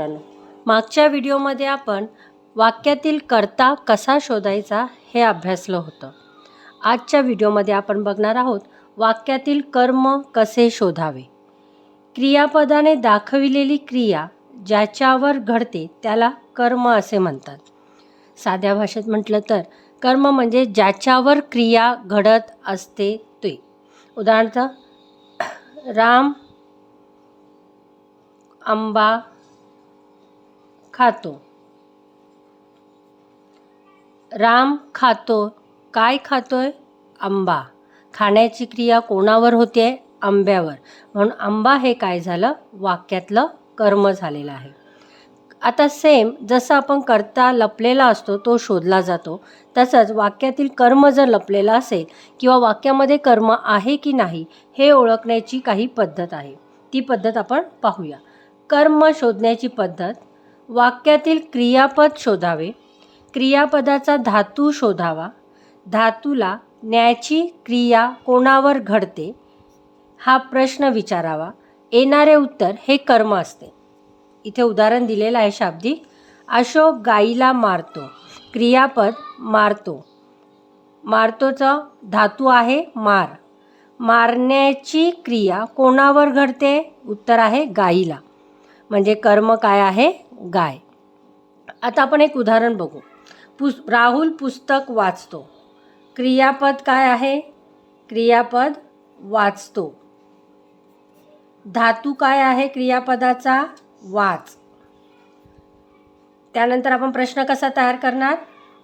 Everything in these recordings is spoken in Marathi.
मित्रांनो मागच्या व्हिडिओमध्ये आपण वाक्यातील कर्ता कसा शोधायचा हे अभ्यासलं होतं. आजच्या व्हिडिओमध्ये आपण बघणार आहोत वाक्यातील कर्म कसे शोधावे. क्रियापदाने दाखविलेली क्रिया ज्याच्यावर घडते त्याला कर्म असे म्हणतात. साध्या भाषेत म्हटलं तर कर्म म्हणजे ज्याच्यावर क्रिया घडत असते ते. उदाहरणार्थ राम आंबा खातो. राम खातो. काय खातोय? आंबा. खाण्याची क्रिया कोणावर होते? आंब्यावर. म्हणून आंबा हे काय झालं? वाक्यातलं कर्म झालेलं आहे. आता सेम जसं आपण करता लपलेला असतो तो शोधला जातो तसंच वाक्यातील कर्म जर लपलेला असेल किंवा वाक्यामध्ये कर्म आहे की नाही हे ओळखण्याची काही पद्धत आहे. ती पद्धत आपण पाहूया. कर्म शोधण्याची पद्धत वाक्यातील क्रियापद शोधावे. क्रियापदाचा धातू शोधावा. धातूला न्यायची क्रिया कोणावर घडते? हा प्रश्न विचारावा. येणारे उत्तर हे कर्म असते. इथे उदाहरण दिलेलं आहे शाब्दिक. अशोक गाईला मारतो. क्रियापद मारतो. मारतोचा धातू आहे मार. मारण्याची क्रिया कोणावर घडते? उत्तर आहे गाईला. म्हणजे कर्म काय आहे? गाय. आता आपण एक उदाहरण बघू. पुस राहुल पुस्तक वाचतो. क्रियापद काय आहे? क्रियापद वाचतो. धातू काय आहे क्रियापदाचा? वाच. त्यानंतर आपण प्रश्न कसा तयार करणार?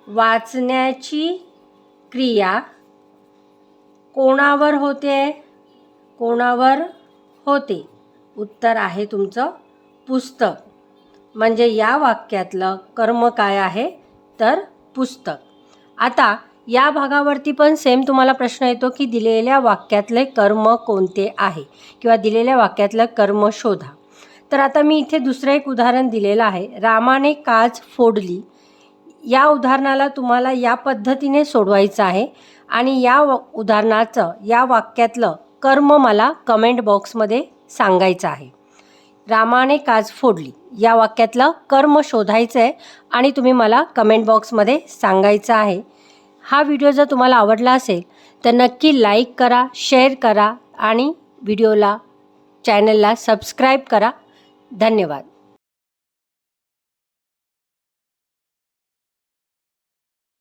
वाचण्याची क्रिया कोणावर होते? कोणावर होते? उत्तर आहे तुमचं पुस्तक. म्हणजे या वाक्यातलं कर्म काय आहे? तर पुस्तक. आता या भागावरती पण सेम तुम्हाला प्रश्न येतो की दिलेल्या वाक्यातले कर्म कोणते आहे? किंवा दिलेल्या वाक्यातलं कर्म शोधा. तर आता मी इथे दुसरं एक उदाहरण दिलेलं आहे. रामाने काच फोडली. या उदाहरणाला तुम्हाला या पद्धतीने सोडवायचं आहे. आणि या व उदाहरणाचं या वाक्यातलं कर्म मला कमेंट बॉक्समध्ये सांगायचं आहे. रामाने काच फोडली. या वाक्यातलं कर्म शोधायचं आहे आणि तुम्ही मला कमेंट बॉक्समध्ये सांगायचं आहे. हा व्हिडिओ जर तुम्हाला आवडला असेल तर नक्की लाईक करा शेअर करा आणि व्हिडिओला चॅनलला सबस्क्राईब करा. धन्यवाद.